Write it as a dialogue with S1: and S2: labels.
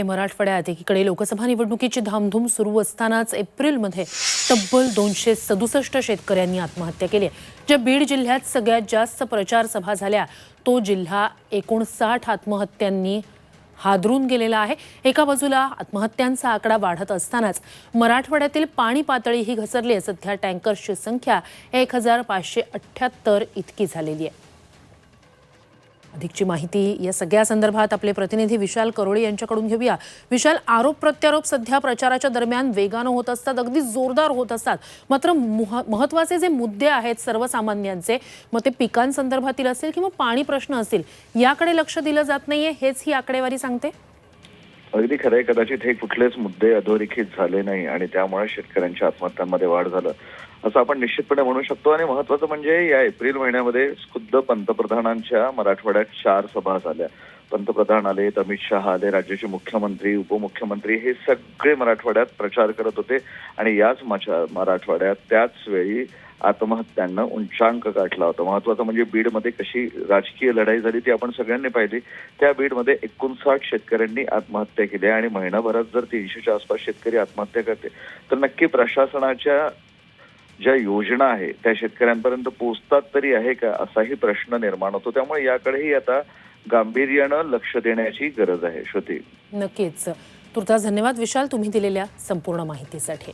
S1: मराठवाड्यात एकीकडे लोकसभा निवडणुकीची धामधूम सुरू असतानाच एप्रिलमध्ये तब्बल दोनशे सदुसष्ट शेतकऱ्यांनी आत्महत्या केली आहे. ज्या बीड जिल्ह्यात सगळ्यात जास्त प्रचार सभा झाल्या तो जिल्हा एकोणसाठ आत्महत्यांनी हादरून गेलेला आहे. एका बाजूला आत्महत्यांचा आकडा वाढत असतानाच मराठवाड्यातील पाणी पातळीही घसरली आहे. सध्या टँकर्सची संख्या एक हजार पाचशे अठ्ठ्याहत्तर इतकी झालेली आहे. अधिकची माहिती या सगळ्या संदर्भात आपले प्रतिनिधी विशाल करोळे यांच्याकडून घेऊया. विशाल आरोप प्रत्यारोप सध्या प्रचाराच्या दरम्यान वेगानं होत असतात अगदी जोरदार होत असतात. मात्र महत्त्वाचे महत्त्वाचे जे मुद्दे आहेत सर्वसामान्यांचे मग ते पिकांसंदर्भातील असेल किंवा पाणी प्रश्न असतील याकडे लक्ष दिलं जात नाहीये हेच ही आकडेवारी सांगते.
S2: अगदी खरंय कदाचित हे कुठलेच मुद्दे अधोरेखित झाले नाही आणि त्यामुळे शेतकऱ्यांच्या आत्महत्यांमध्ये वाढ झालं. असं आपण निश्चितपणे म्हणू शकतो आणि महत्वाचं म्हणजे या एप्रिल महिन्यामध्ये खुद्द पंतप्रधानांच्या मराठवाड्यात चार सभा झाल्या. पंतप्रधान आले अमित शहा आले राज्याचे मुख्यमंत्री उपमुख्यमंत्री हे सगळे मराठवाड्यात प्रचार करत होते आणि याच मराठवाड्यात त्याच वेळी आत्महत्यांना उंचांक गाठला होता. महत्वाचं म्हणजे बीडमध्ये कशी राजकीय लढाई झाली ती आपण सगळ्यांनी पाहिली. त्या बीडमध्ये एकोणसाठ शेतकऱ्यांनी आत्महत्या केली आणि महिनाभरात जर तीनशेच्या आसपास शेतकरी आत्महत्या करते तर नक्की प्रशासनाच्या ज्या योजना आहे त्या शेतकऱ्यांपर्यंत पोहोचतात तरी आहे का असाही प्रश्न निर्माण होतो. त्यामुळे याकडेही आता गांभीर्यानं लक्ष देण्याची गरज आहे. श्रुती.
S1: नक्कीच. तुर्तास धन्यवाद. विशाल तुम्ही दिलेल्या संपूर्ण माहितीसाठी.